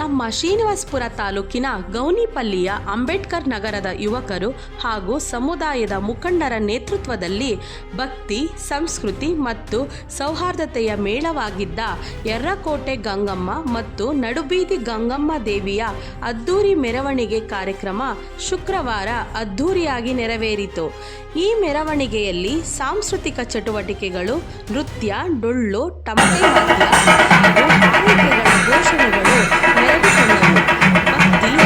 ನಮ್ಮ ಶ್ರೀನಿವಾಸಪುರ ತಾಲೂಕಿನ ಗೌನಿಪಲ್ಲಿಯ ಅಂಬೇಡ್ಕರ್ ನಗರದ ಯುವಕರು ಹಾಗೂ ಸಮುದಾಯದ ಮುಖಂಡರ ನೇತೃತ್ವದಲ್ಲಿ ಭಕ್ತಿ ಸಂಸ್ಕೃತಿ ಮತ್ತು ಸೌಹಾರ್ದತೆಯ ಮೇಳವಾಗಿದ್ದ ಎರ್ರಕೋಟೆ ಗಂಗಮ್ಮ ಮತ್ತು ನಡುಬೀದಿ ಗಂಗಮ್ಮ ದೇವಿಯ ಅದ್ದೂರಿ ಮೆರವಣಿಗೆ ಕಾರ್ಯಕ್ರಮ ಶುಕ್ರವಾರ ಅದ್ದೂರಿಯಾಗಿ ನೆರವೇರಿತು ಈ ಮೆರವಣಿಗೆಯಲ್ಲಿ ಸಾಂಸ್ಕೃತಿಕ ಚಟುವಟಿಕೆಗಳು ನೃತ್ಯ ಡೊಳ್ಳು ಟಮಟೆ ಘೋಷಣೆಗಳು தயவு பண்ணணும் பக்தி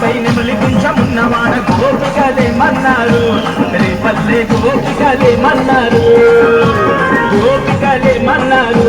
పై నెమలి గోపికలే గోపికలేమన్నారు రేపల్లే గోపికలే గోపికలే గోపికలేమన్నారు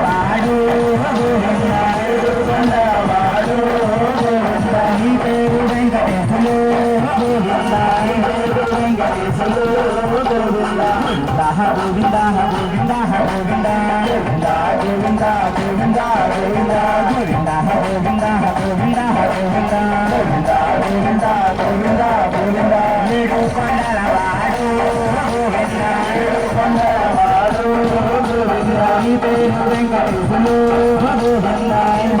గోవింద గోవింద గోవింద గోవింద గోవింద గోవింద గోవింద గోవింద గోవింద గోవింద గోవింద గోవింద గోవింద గోవింద గోవింద గోవింద ఏడు కొండల వాడు గోవింద ఏడు కొండల వాడు గోవింద నీ పేరు వెంకటేశులు గోవింద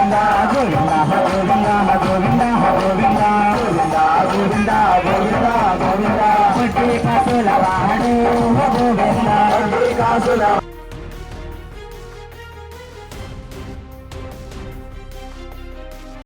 గోవింద గోవింద గోవింద గోవింద గోవింద గోవింద గోవింద గోవింద పుట్టి కాసుల వాడు గోవింద పుట్టి కాసుల